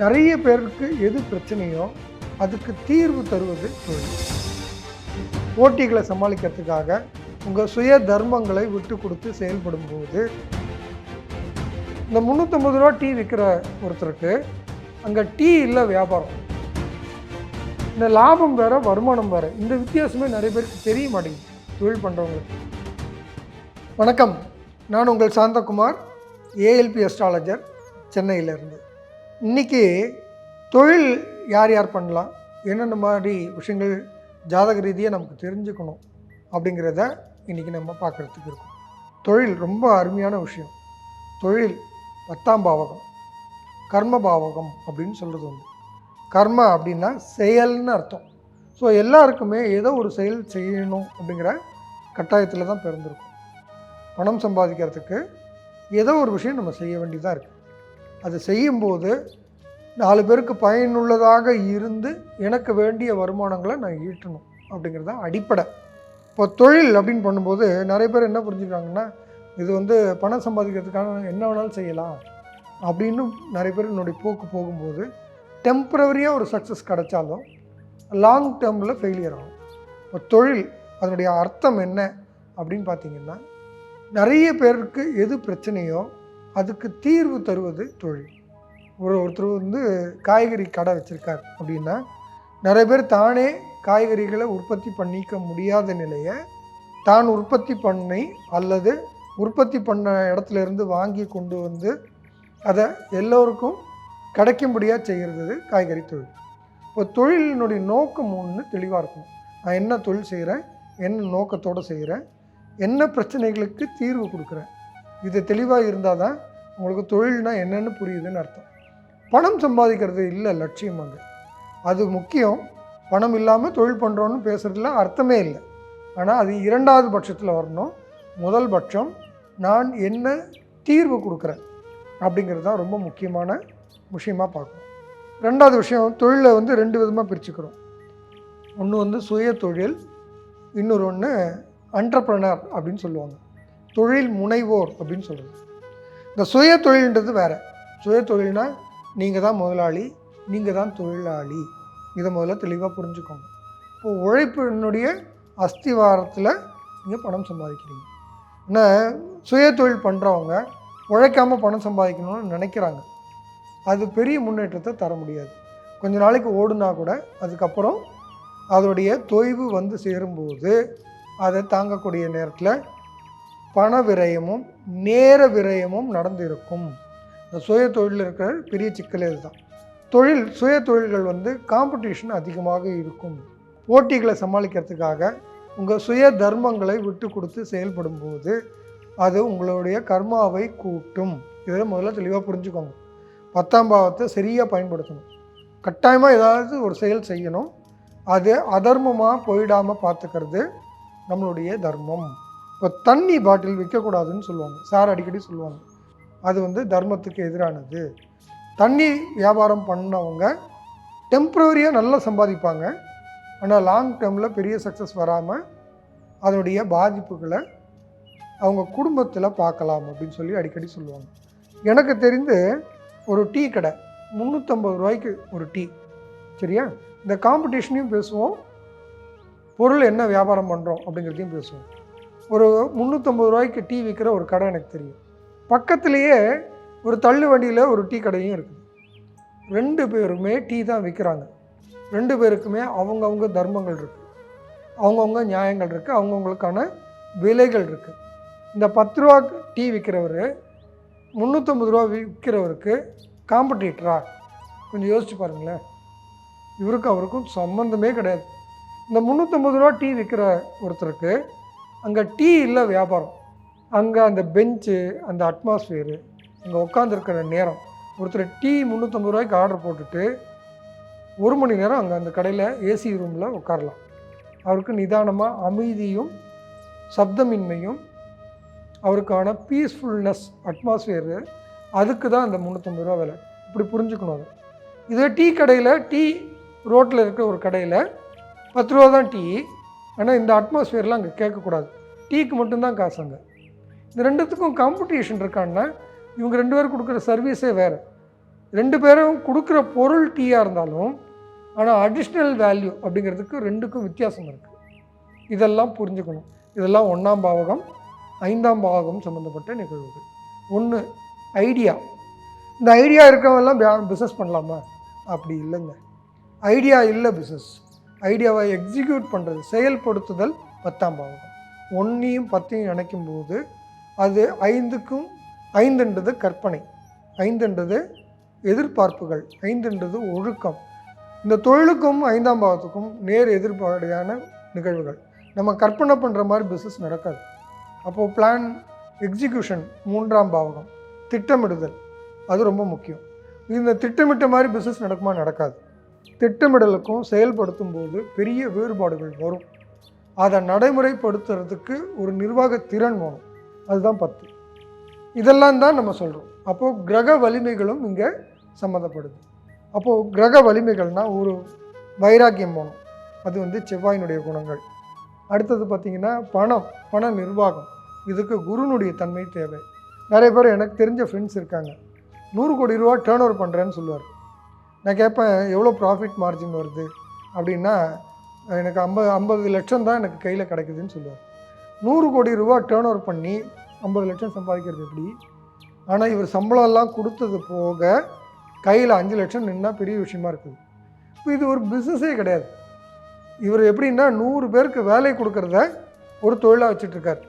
நிறைய பேருக்கு எது பிரச்சனையோ அதுக்கு தீர்வு தருவது தொழில். போட்டிகளை சமாளிக்கிறதுக்காக உங்கள் சுய தர்மங்களை விட்டு கொடுத்து செயல்படும் போது இந்த முந்நூற்றம்பது ரூபா டீ விற்கிற ஒருத்தருக்கு அங்கே டீ இல்லை வியாபாரம். இந்த லாபம் வேறு வருமானம் வேறு இந்த வித்தியாசமே நிறைய பேருக்கு தெரிய மாட்டேங்குது தொழில் பண்ணுறவங்களுக்கு வணக்கம். நான் உங்கள் சாந்தகுமார் ஏஎல்பி அஸ்ட்ராலஜர் சென்னையிலேருந்து. இன்னைக்கு தொழில் யார் யார் பண்ணலாம்? என்னென்ன மாதிரி விஷயங்கள் ஜாதக ரீதியாக நமக்கு தெரிஞ்சுக்கணும் அப்படிங்கிறத இன்றைக்கி நம்ம பார்க்குறதுக்கு இருக்கும். தொழில் ரொம்ப அருமையான விஷயம். தொழில் பத்தாம் பாவகம் கர்ம பாவகம் அப்படின்னு சொல்கிறது உண்டு. கர்ம அப்படின்னா செயல்னு அர்த்தம். ஸோ எல்லாருக்குமே ஏதோ ஒரு செயல் செய்யணும் அப்படிங்கிற கட்டாயத்தில் தான் பிறந்திருக்கும். பணம் சம்பாதிக்கிறதுக்கு ஏதோ ஒரு விஷயம் நம்ம செய்ய வேண்டியதாக இருக்குது அது செய்யும்போது நாலு பேருக்கு பயனுள்ளதாக இருந்து எனக்கு வேண்டிய வருமானங்களை நான் ஈட்டணும் அப்படிங்கிறது தான் அடிப்படை. இப்போ தொழில் அப்படின்னு பண்ணும்போது நிறைய பேர் என்ன புரிஞ்சுக்கிறாங்கன்னா இது வந்து பணம் சம்பாதிக்கிறதுக்கான என்ன வேணாலும் செய்யலாம் அப்படின்னு நிறைய பேர் என்னுடைய போக்கு போகும்போது டெம்பரவரியாக ஒரு சக்ஸஸ் கிடைச்சாலும் லாங் டேர்மில் ஃபெயிலியர் ஆகும். இப்போ தொழில் அதனுடைய அர்த்தம் என்ன அப்படின்னு பார்த்தீங்கன்னா நிறைய பேருக்கு எது பிரச்சனையோ அதுக்கு தீர்வு தருவது தொழில். ஒரு ஒருத்தர் வந்து காய்கறி கடை வச்சுருக்கார் அப்படின்னா நிறைய பேர் தானே காய்கறிகளை உற்பத்தி பண்ணிக்க முடியாத நிலையை தான் உற்பத்தி பண்ணி அல்லது உற்பத்தி பண்ண இடத்துல இருந்து வாங்கி கொண்டு வந்து அதை எல்லோருக்கும் கிடைக்கும்படியாக செய்கிறது காய்கறி தொழில். இப்போ தொழிலினுடைய நோக்கம் ஒன்று தெளிவாக இருக்கும் நான் என்ன தொழில் செய்கிறேன் என்ன நோக்கத்தோடு செய்கிறேன் என்ன பிரச்சனைகளுக்கு தீர்வு கொடுக்குறேன். இது தெளிவாக இருந்தால் தான் உங்களுக்கு தொழில்னா என்னென்னு புரியுதுன்னு அர்த்தம். பணம் சம்பாதிக்கிறது இல்லை லட்சியம் அங்கே. அது முக்கியம். பணம் இல்லாமல் தொழில் பண்ணுறோன்னு பேசுகிறதுல அர்த்தமே இல்லை. ஆனால் அது இரண்டாவது பட்சத்தில் வரணும். முதல் பட்சம் நான் என்ன தீர்வு கொடுக்குறேன் அப்படிங்கிறது தான் ரொம்ப முக்கியமான விஷயமா பார்க்கணும். ரெண்டாவது விஷயம் தொழிலை வந்து ரெண்டு விதமாக பிரிச்சுக்கிறோம். ஒன்று வந்து சுய தொழில் இன்னொரு ஒன்று அண்டர்ப்ரனர் அப்படின்னு சொல்லுவாங்க. தொழில் முனைவோர் அப்படின்னு சொல்கிறது இந்த சுய தொழில்ன்றது வேறு. சுய தொழில்னா நீங்கள் தான் முதலாளி நீங்கள் தான் தொழிலாளி. இதை முதல்ல தெளிவாக புரிஞ்சுக்கோங்க. இப்போ உழைப்பினுடைய அஸ்திவாரத்தில் நீங்கள் பணம் சம்பாதிக்கிறீங்க. ஆனால் சுய தொழில் பண்ணுறவங்க உழைக்காமல் பணம் சம்பாதிக்கணும்னு நினைக்கிறாங்க. அது பெரிய முன்னேற்றத்தை தர முடியாது. கொஞ்ச நாளைக்கு ஓடுனா கூட அதுக்கப்புறம் அதோடைய தொய்வு வந்து சேரும்போது அதை தாங்கக்கூடிய நேரத்தில் பண விரயமும் நேர விரயமும் நடந்திருக்கும். இந்த சுய தொழிலில் இருக்கிற பெரிய சிக்கல் இதுதான். தொழில் சுய தொழில்கள் வந்து காம்படிஷன் அதிகமாக இருக்கும். போட்டிகளை சமாளிக்கிறதுக்காக உங்கள் சுய தர்மங்களை விட்டு கொடுத்து செயல்படும் போது அது உங்களுடைய கர்மாவை கூட்டும். இதை முதல்ல தெளிவாக புரிஞ்சுக்கோங்க. பத்தாம் பாவத்தை சரியாக பயன்படுத்தணும். கட்டாயமாக ஏதாவது ஒரு செயல் செய்யணும். அது அதர்மமாக போயிடாமல் பார்த்துக்கிறது நம்மளுடைய தர்மம். இப்போ தண்ணி பாட்டில் விற்கக்கூடாதுன்னு சொல்லுவாங்க. சார் அடிக்கடி சொல்லுவாங்க. அது வந்து தர்மத்துக்கு எதிரானது. தண்ணி வியாபாரம் பண்ணவங்க டெம்ப்ரவரியாக நல்லா சம்பாதிப்பாங்க. ஆனால் லாங் டேர்மில் பெரிய சக்ஸஸ் வராமல் அதனுடைய பாதிப்புகளை அவங்க குடும்பத்தில் பார்க்கலாம் அப்படின்னு சொல்லி அடிக்கடி சொல்லுவாங்க. எனக்கு தெரிந்து ஒரு டீ கடை முந்நூற்றம்பது ரூபாய்க்கு ஒரு டீ. சரியா? இந்த காம்படிஷனையும் பேசுவோம். பொருள் என்ன வியாபாரம் பண்ணுறோம் அப்படிங்கிறதையும் பேசுவோம். ஒரு முந்நூற்றம்பது ரூபாய்க்கு டீ விற்கிற ஒரு கடை எனக்கு தெரியும். பக்கத்துலேயே ஒரு தள்ளு வண்டியில் ஒரு டீ கடையும் இருக்குது. ரெண்டு பேருமே டீ தான் விற்கிறாங்க ரெண்டு பேருக்குமே அவங்கவுங்க தர்மங்கள் இருக்குது அவங்கவுங்க நியாயங்கள் இருக்குது அவங்கவுங்களுக்கான விலைகள் இருக்குது இந்த பத்து ரூபா டீ விற்கிறவர் முந்நூற்றம்பது ரூபா விற்கிறவருக்கு காம்படிட்டரா? கொஞ்சம் யோசிச்சு பாருங்களேன். இவருக்கும் அவருக்கும் சம்மந்தமே கிடையாது. இந்த முந்நூற்றம்பது ரூபா டீ விற்கிற ஒருத்தருக்கு அங்கே டீ இல்லை வியாபாரம். அங்கே அந்த பெஞ்சு அந்த அட்மாஸ்ஃபியரு அங்கே உட்காந்துருக்கிற நேரம். ஒருத்தர் டீ முந்நூற்றம்பது ரூபாய்க்கு ஆர்டர் போட்டுட்டு ஒரு மணி நேரம் அங்கே அந்த கடையில் ஏசி ரூமில் உட்காரலாம் அவருக்கு நிதானமாக அமைதியும் சப்தமின்மையும் அவருக்கான பீஸ்ஃபுல்னஸ் அட்மாஸ்ஃபியரு அதுக்கு தான் அந்த முந்நூற்றம்பது ரூபா விலை. இப்படி புரிஞ்சுக்கணும் அது. இதே டீ கடையில் டீ ரோட்டில் இருக்கிற ஒரு கடையில் பத்து ரூபா தான் டீ. ஆனால் இந்த அட்மாஸ்ஃபியர்லாம் அங்கே கேட்கக்கூடாது. டீக்கு மட்டும்தான் காசு அங்கே. இந்த ரெண்டுத்துக்கும் காம்படிஷன் இருக்கான்னா இவங்க ரெண்டு பேரும் கொடுக்குற சர்வீஸே வேறு. ரெண்டு பேரும் கொடுக்குற பொருள் டீயாக இருந்தாலும் ஆனால் அடிஷ்னல் வேல்யூ அப்படிங்கிறதுக்கு ரெண்டுக்கும் வித்தியாசம் இருக்குது இதெல்லாம் புரிஞ்சுக்கணும். இதெல்லாம் ஒன்றாம் பாவகம் ஐந்தாம் பாவகம் சம்மந்தப்பட்ட நிகழ்வுகள். ஒன்று ஐடியா இந்த ஐடியா இருக்கவங்கெல்லாம் பிஸ்னஸ் பண்ணலாமா? அப்படி இல்லைங்க. ஐடியா இல்லை பிஸ்னஸ் ஐடியாவை எக்ஸிக்யூட் பண்ணுறது செயல்படுத்துதல் பத்தாம் பாவகம். ஒன்றையும் பத்தையும் நினைக்கும் போது அது ஐந்துக்கும் ஐந்துன்றது கற்பனை ஐந்துன்றது எதிர்பார்ப்புகள் ஐந்துன்றது ஒழுக்கம். இந்த தொழிலுக்கும் ஐந்தாம் பாவத்துக்கும் நேர் எதிர்பாடையான நிகழ்வுகள். நம்ம கற்பனை பண்ணுற மாதிரி பிஸ்னஸ் நடக்காது. அப்போது பிளான் எக்ஸிக்யூஷன் மூன்றாம் பாவகம் திட்டமிடுதல் அது ரொம்ப முக்கியம். இந்த திட்டமிட்ட மாதிரி பிஸ்னஸ் நடக்குமா? நடக்காது. திட்டமிடலுக்கும் செயல்படுத்தும் போது பெரிய வேறுபாடுகள் வரும். அதை நடைமுறைப்படுத்துறதுக்கு ஒரு நிர்வாக திறன் வேணும். அதுதான் பத்து. இதெல்லாம் தான் நம்ம சொல்கிறோம் அப்போது கிரக வலிமைகளும் இங்கே சம்மந்தப்படுது. அப்போது கிரக வலிமைகள்னால் ஒரு வைராக்கியம் வேணும். அது வந்து செவ்வாயினுடைய குணங்கள். அடுத்தது பார்த்திங்கன்னா பணம் பண நிர்வாகம். இதுக்கு குருனுடைய தன்மை தேவை. நிறைய பேர் எனக்கு தெரிஞ்ச ஃப்ரெண்ட்ஸ் இருக்காங்க. நூறு கோடி ரூபா டேர்ன் ஓவர் பண்ணுறேன்னு சொல்லுவார். நான் கேட்பேன் எவ்வளோ ப்ராஃபிட் மார்ஜின் வருது? அப்படின்னா எனக்கு ஐம்பது ஐம்பது லட்சம் தான் எனக்கு கையில் கிடைக்குதுன்னு சொல்லுவார். நூறு கோடி ரூபா டேர்ன் ஓவர் பண்ணி ஐம்பது லட்சம் சம்பாதிக்கிறது எப்படி? ஆனால் இவர் சம்பளம்லாம் கொடுத்தது போக கையில் அஞ்சு லட்சம் நின்னா பெரிய விஷயமா இருக்குது. இப்போ இது ஒரு பிஸ்னஸே கிடையாது. இவர் எப்படின்னா நூறு பேருக்கு வேலை கொடுக்கறத ஒரு தொழிலாக வச்சுட்ருக்கார்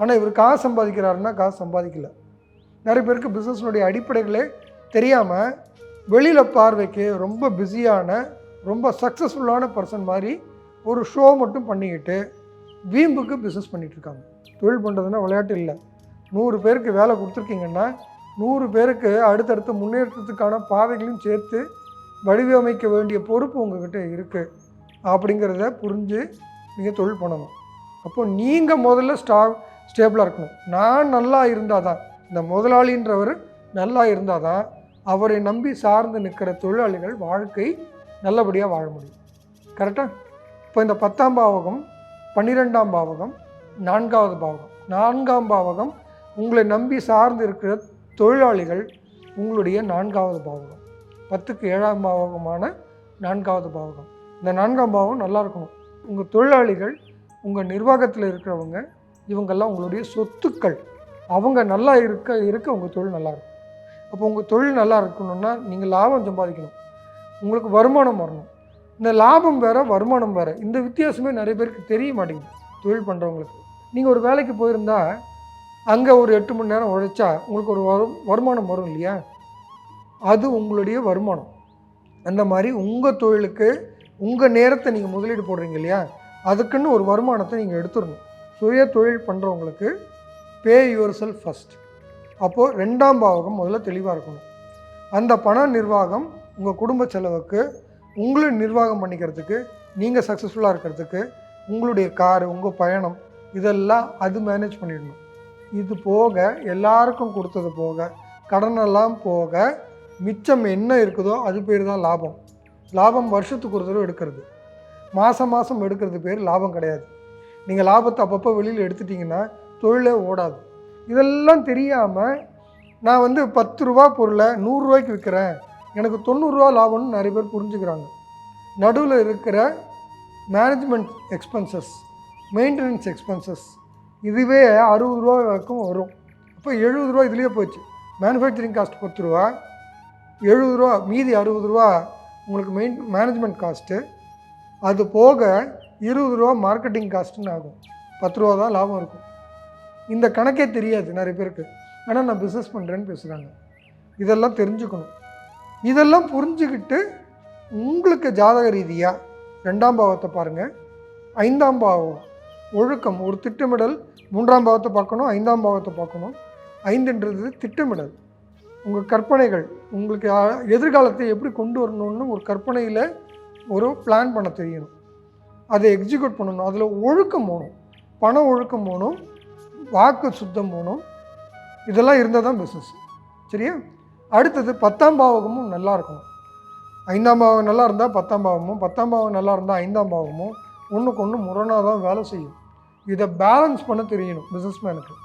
ஆனால் இவர் காசு சம்பாதிக்கிறாருன்னா காசு சம்பாதிக்கல. நிறைய பேருக்கு பிஸ்னஸ்னுடைய அடிப்படைகளே தெரியாமல் வெளியில் பார்வைக்கு ரொம்ப பிஸியான ரொம்ப சக்ஸஸ்ஃபுல்லான பர்சன் மாதிரி ஒரு ஷோ மட்டும் பண்ணிக்கிட்டு வீம்புக்கு பிஸ்னஸ் பண்ணிகிட்ருக்காங்க தொழில் பண்ணுறதுன்னா விளையாட்டு இல்லை. நூறு பேருக்கு வேலை கொடுத்துருக்கீங்கன்னா நூறு பேருக்கு அடுத்தடுத்த முன்னேற்றத்துக்கான பாதைகளையும் சேர்த்து வடிவமைக்க வேண்டிய பொறுப்பு உங்ககிட்ட இருக்குது அப்படிங்கிறத புரிஞ்சு நீங்கள் தொழில் பண்ணணும். அப்போ நீங்கள் முதல்ல ஸ்டா ஸ்டேபிளாக இருக்கணும். நான் நல்லா இருந்தால் தான் இந்த முதலாளின்றவர் நல்லா இருந்தால் தான் அவரை நம்பி சார்ந்து நிற்கிற தொழிலாளிகள் வாழ்க்கை நல்லபடியாக வாழ முடியும். கரெக்டாக இப்போ இந்த பத்தாம் பாவகம் பன்னிரெண்டாம் பாவகம் நான்காவது பாவகம். நான்காம் பாவகம் உங்களை நம்பி சார்ந்து இருக்கிற தொழிலாளிகள் உங்களுடைய நான்காவது பாவகம். பத்துக்கு ஏழாம் பாவகமான நான்காவது பாவகம். இந்த நான்காம் பாவம் நல்லா இருக்கணும். உங்கள் தொழிலாளிகள் உங்கள் நிர்வாகத்தில் இருக்கிறவங்க இவங்கெல்லாம் உங்களுடைய சொத்துக்கள். அவங்க நல்லா இருக்க இருக்க உங்கள் தொழில் நல்லாயிருக்கும் அப்போ உங்கள் தொழில் நல்லா இருக்கணும்னா நீங்கள் லாபம் சம்பாதிக்கணும். உங்களுக்கு வருமானம் வரணும். இந்த லாபம் வேறு வருமானம் வேறு. இந்த வித்தியாசமே நிறைய பேருக்கு தெரிய மாட்டேங்குது தொழில் பண்ணுறவங்களுக்கு நீங்கள் ஒரு வேலைக்கு போயிருந்தா அங்கே ஒரு எட்டு மணி நேரம் உழைச்சா உங்களுக்கு ஒரு வரு வருமானம் வரும் இல்லையா? அது உங்களுடைய வருமானம். அந்த மாதிரி உங்கள் தொழிலுக்கு உங்கள் நேரத்தை நீங்கள் முதலீடு போடுறீங்க இல்லையா? அதுக்குன்னு ஒரு வருமானத்தை நீங்கள் எடுத்துடணும். சுய தொழில் பண்ணுறவங்களுக்கு பே யுவர் செல்ஃப் ஃபஸ்ட் அப்போது ரெண்டாம் பாவகம் முதல்ல தெளிவாக இருக்கணும். அந்த பண நிர்வாகம் உங்கள் குடும்ப செலவுக்கு உங்களை நிர்வாகம் பண்ணிக்கிறதுக்கு நீங்கள் சக்ஸஸ்ஃபுல்லாக இருக்கிறதுக்கு உங்களுடைய காரு உங்கள் பயணம் இதெல்லாம் அது மேனேஜ் பண்ணிடணும். இது போக எல்லாருக்கும் கொடுத்தது போக கடனெல்லாம் போக மிச்சம் என்ன இருக்குதோ அது பேர் தான் லாபம். லாபம் வருஷத்துக்கு ஒரு தடவை எடுக்கிறது. மாதம் மாதம் எடுக்கிறது பேர் லாபம் கிடையாது. நீங்கள் லாபத்தை அப்பப்போ வெளியில் எடுத்துட்டிங்கன்னா தொழிலே ஓடாது. இதெல்லாம் தெரியாமல் நான் வந்து பத்து ரூபா பொருளை நூறுரூவாய்க்கு விற்கிறேன். எனக்கு தொண்ணூறுரூவா லாபம்னு நிறைய பேர் புரிஞ்சுக்கிறாங்க. நடுவில் இருக்கிற மேனேஜ்மெண்ட் எக்ஸ்பென்சஸ் மெயின்டெனன்ஸ் எக்ஸ்பென்சஸ் இதுவே அறுபது ரூபா வரைக்கும் வரும். அப்போ எழுபது ரூபா இதுலேயே போச்சு. மேனுஃபேக்சரிங் காஸ்ட் பத்து ரூபா எழுபது ரூபா மீதி அறுபது ரூபா உங்களுக்கு மெயின் மேனேஜ்மெண்ட் காஸ்ட்டு அது போக இருபது ரூபா மார்க்கெட்டிங் காஸ்ட்டுன்னு ஆகும். பத்து ரூபா தான் லாபம் இருக்கும். இந்த கணக்கே தெரியாது நிறைய பேருக்கு. ஆனால் நான் பிஸ்னஸ் பண்ணுறேன்னு பேசுகிறாங்க இதெல்லாம் தெரிஞ்சுக்கணும். இதெல்லாம் புரிஞ்சுக்கிட்டு உங்களுக்கு ஜாதக ரீதியாக ரெண்டாம் பாவத்தை பாருங்கள் ஐந்தாம் பாவம் ஒழுக்கம் ஒரு திட்டமிடல் மூன்றாம் பாவத்தை பார்க்கணும் ஐந்தாம் பாவத்தை பார்க்கணும். ஐந்துன்றது திட்டமிடல். உங்கள் கற்பனைகள் உங்களுக்கு எதிர்காலத்தை எப்படி கொண்டு வரணும்னு ஒரு கற்பனையில் ஒரு பிளான் பண்ண தெரியணும். அதை எக்ஸிக்யூட் பண்ணணும். அதில் ஒழுக்கம் போகணும் பண ஒழுக்கம் போகணும் வாக்கு சுத்தம் போகணும் இதெல்லாம் இருந்தால் தான் பிஸ்னஸ் சரியா? அடுத்தது பத்தாம் பாவகமும் நல்லா இருக்கணும். ஐந்தாம் பாவம் நல்லா இருந்தால் பத்தாம் பாவமும் பத்தாம் பாவம் நல்லா இருந்தால் ஐந்தாம் பாவமும் ஒன்றுக்கு ஒன்று முரணாக தான் வேலை செய்யும். இதை பேலன்ஸ் பண்ண தெரியணும் பிஸ்னஸ்மேனுக்கு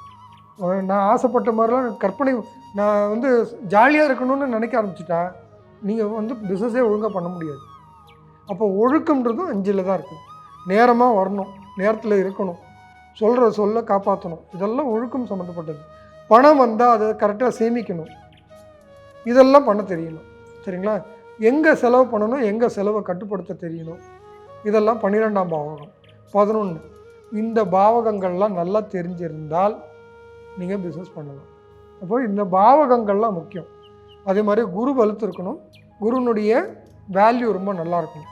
நான் ஆசைப்பட்ட மாதிரிலாம் கற்பனை நான் வந்து ஜாலியாக இருக்கணும்னு நினைக்க ஆரம்பிச்சிட்டா நீங்கள் வந்து பிஸ்னஸே ஒழுங்காக பண்ண முடியாது. அப்போ ஒழுக்கம்ன்றதும் அஞ்சில் தான் இருக்குது நேரமாக வரணும். நேரத்தில் இருக்கணும். சொல்கிற சொல்ல காப்பாற்றணும் இதெல்லாம் ஒழுக்கம் சம்மந்தப்பட்டது பணம் வந்தால் அதை கரெக்டாக சேமிக்கணும். இதெல்லாம் பண்ண தெரியணும். சரிங்களா? எங்கே செலவு பண்ணணும் எங்கே செலவை கட்டுப்படுத்த தெரியணும். இதெல்லாம் பன்னிரெண்டாம் பாவகம். பதினொன்று இந்த பாவகங்கள்லாம் நல்லா தெரிஞ்சிருந்தால் நீங்கள் பிஸ்னஸ் பண்ணலாம். அப்போ இந்த பாவகங்கள்லாம் முக்கியம். அதே மாதிரி குரு வலுத்து இருக்கணும். குருனுடைய வேல்யூ ரொம்ப நல்லா இருக்கணும்.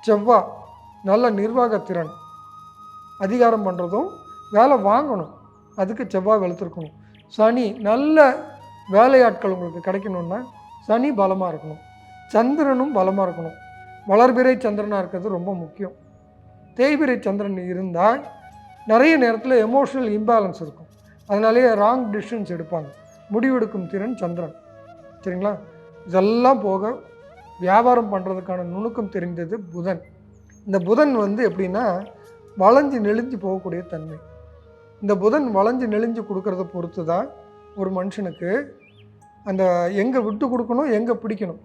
செவ்வாய் நல்ல நிர்வாகத்திறன். அதிகாரம் பண்ணுறதும் வேலை வாங்கணும். அதுக்கு செவ்வாய் வெளுத்திருக்கணும் சனி நல்ல வேலையாட்கள் உங்களுக்கு கிடைக்கணுன்னா சனி பலமாக இருக்கணும். சந்திரனும் பலமாக இருக்கணும். வளர்பிறை சந்திரனாக இருக்கிறது ரொம்ப முக்கியம். தேய்பிறை சந்திரன் இருந்தால் நிறைய நேரத்தில் எமோஷனல் இம்பேலன்ஸ் இருக்கும். அதனாலேயே ராங் டிசிஷன்ஸ் எடுப்பாங்க. முடிவெடுக்கும் திறன் சந்திரன். சரிங்களா? இதெல்லாம் போக வியாபாரம் பண்ணுறதுக்கான நுணுக்கம் தெரிந்தது புதன். இந்த புதன் வந்து எப்படின்னா வளைஞ்சு நெளிஞ்சு போகக்கூடிய தன்மை. இந்த புதன் வளைஞ்சு நெளிஞ்சு கொடுக்கறத பொறுத்து தான் ஒரு மனுஷனுக்கு அந்த எங்கே விட்டு கொடுக்கணும் எங்கே பிடிக்கணும்.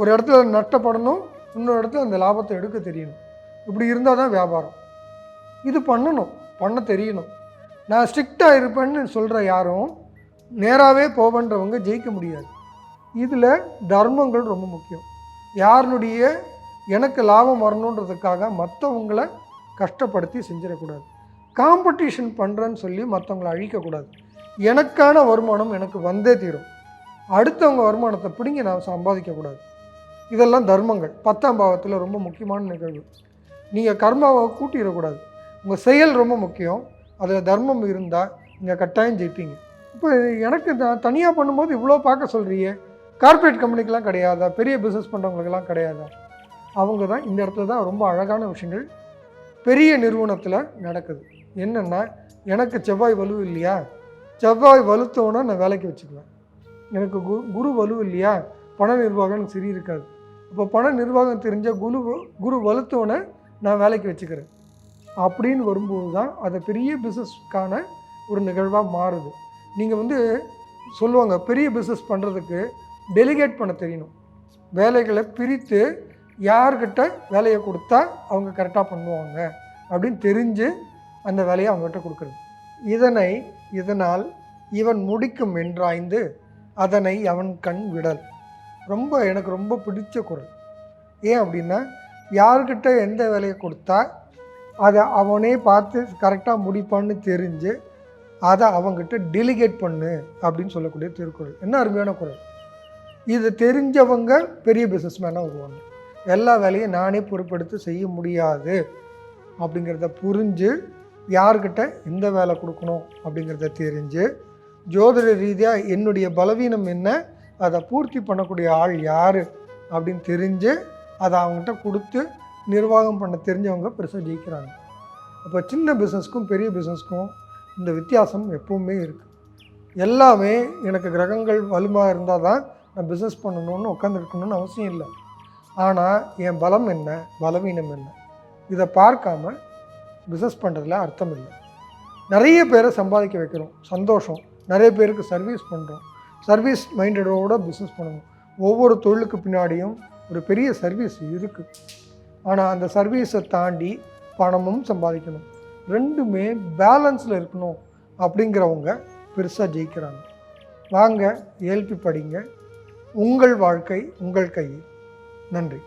ஒரு இடத்துல நட்டப்படணும் இன்னொரு இடத்துல அந்த லாபத்தை எடுக்க தெரியணும். இப்படி இருந்தால் தான் வியாபாரம். இது பண்ணணும் பண்ண தெரியணும். நான் ஸ்ட்ரிக்டாக இருப்பேன்னு சொல்கிற யாரும் நேராகவே போவன்றவங்க ஜெயிக்க முடியாது. இதில் தர்மங்கள் ரொம்ப முக்கியம். யாருனுடைய எனக்கு லாபம் வரணுன்றதுக்காக மற்றவங்கள கஷ்டப்படுத்தி செஞ்சிடக்கூடாது. காம்படிஷன் பண்ணுறேன்னு சொல்லி மற்றவங்கள அழிக்கக்கூடாது. எனக்கான வருமானம் எனக்கு வந்தே தீரும். அடுத்தவங்க வருமானத்தை பிடிங்கி நான் சம்பாதிக்கக்கூடாது. இதெல்லாம் தர்மங்கள். பத்தாம் பாவத்தில் ரொம்ப முக்கியமான நிகழ்வு. நீங்கள் கர்மாவை கூட்டிடக்கூடாது. உங்கள் செயல் ரொம்ப முக்கியம். அதில் தர்மம் இருந்தால் நீங்கள் கட்டாயம் ஜெயிப்பீங்க. இப்போ எனக்கு நான் தனியாக பண்ணும்போது இவ்வளோ பார்க்க சொல்கிறியே கார்ப்பரேட் கம்பெனிக்கெலாம் கிடையாதா? பெரிய பிஸ்னஸ் பண்ணுறவங்களுக்கெல்லாம் கிடையாதா? அவங்க தான் இந்த இடத்துல தான் ரொம்ப அழகான விஷயங்கள். பெரிய நிறுவனத்தில் நடக்குது. என்னென்னா எனக்கு செவ்வாய் வலு இல்லையா? செவ்வாய் வலுத்தோன்னா நான் வேலைக்கு வச்சுக்குவேன். எனக்கு கு குரு வலு இல்லையா? பண நிர்வாகம் எனக்கு சரி இருக்காது. இப்போ பண நிர்வாகம் தெரிஞ்ச குரு குரு வலுத்தவனை நான் வேலைக்கு வச்சுக்கிறேன். அப்படின்னு வரும்போது தான் அதை பெரிய பிஸ்னஸ்க்கான ஒரு நிகழ்வாக மாறுது. நீங்கள் வந்து சொல்லுவாங்க பெரிய பிஸ்னஸ் பண்ணுறதுக்கு டெலிகேட் பண்ண தெரியணும். வேலைகளை பிரித்து யார்கிட்ட வேலையை கொடுத்தா அவங்க கரெக்டாக பண்ணுவாங்க அப்படின்னு தெரிஞ்சு அந்த வேலையை அவங்ககிட்ட கொடுக்குறது. இதனை இதனால் இவன் முடிக்கும் என்றாய்ந்து அதனை அவன் கண் விடல். ரொம்ப எனக்கு ரொம்ப பிடிச்ச குரல். ஏன் அப்படின்னா யார்கிட்ட எந்த வேலையை கொடுத்தா அதை அவனே பார்த்து கரெக்டாக முடிப்பான்னு தெரிஞ்சு அதை அவங்ககிட்ட டெலிகேட் பண்ணு அப்படின்னு சொல்லக்கூடிய திருக்குறள். என்ன அருமையான குரல். இது தெரிஞ்சவங்க பெரிய பிஸ்னஸ்மேனாக வருவாங்க. எல்லா வேலையும் நானே பொறுப்பெடுத்து செய்ய முடியாது. அப்படிங்கிறத புரிஞ்சு யார்கிட்ட எந்த வேலை கொடுக்கணும் அப்படிங்கிறத தெரிஞ்சு ஜோதிட ரீதியாக என்னுடைய பலவீனம் என்ன அதை பூர்த்தி பண்ணக்கூடிய ஆள் யார் அப்படின்னு தெரிஞ்சு அதை அவங்ககிட்ட கொடுத்து நிர்வாகம் பண்ண தெரிஞ்சவங்க பெருசாக ஜெயிக்கிறாங்க. அப்போ சின்ன பிஸ்னஸ்க்கும் பெரிய பிஸ்னஸ்க்கும் இந்த வித்தியாசம் எப்பவுமே இருக்குது எல்லாமே எனக்கு கிரகங்கள் வலுமாக இருந்தால் தான் நான் பிஸ்னஸ் பண்ணணும்னு உட்காந்துருக்கணும்னு அவசியம் இல்லை. ஆனால் என் பலம் என்ன? பலவீனம் என்ன? இதை பார்க்காம பிஸ்னஸ் பண்ணுறதுல அர்த்தம் இல்லை. நிறைய பேரை சம்பாதிக்க வைக்கிறோம். சந்தோஷம். நிறைய பேருக்கு சர்வீஸ் பண்ணுறோம் சர்வீஸ் மைண்டடோட பிஸ்னஸ் பண்ணணும். ஒவ்வொரு தொழிலுக்கு பின்னாடியும் ஒரு பெரிய சர்வீஸ் இருக்குது ஆனால் அந்த சர்வீஸை தாண்டி பணமும் சம்பாதிக்கணும். ரெண்டுமே பேலன்ஸில் இருக்கணும் அப்படிங்கிறவங்க பெருசாக ஜெயிக்கிறாங்க. வாங்க ஏல்பி படிங்க. உங்கள் வாழ்க்கை உங்கள் கையில். நன்றி.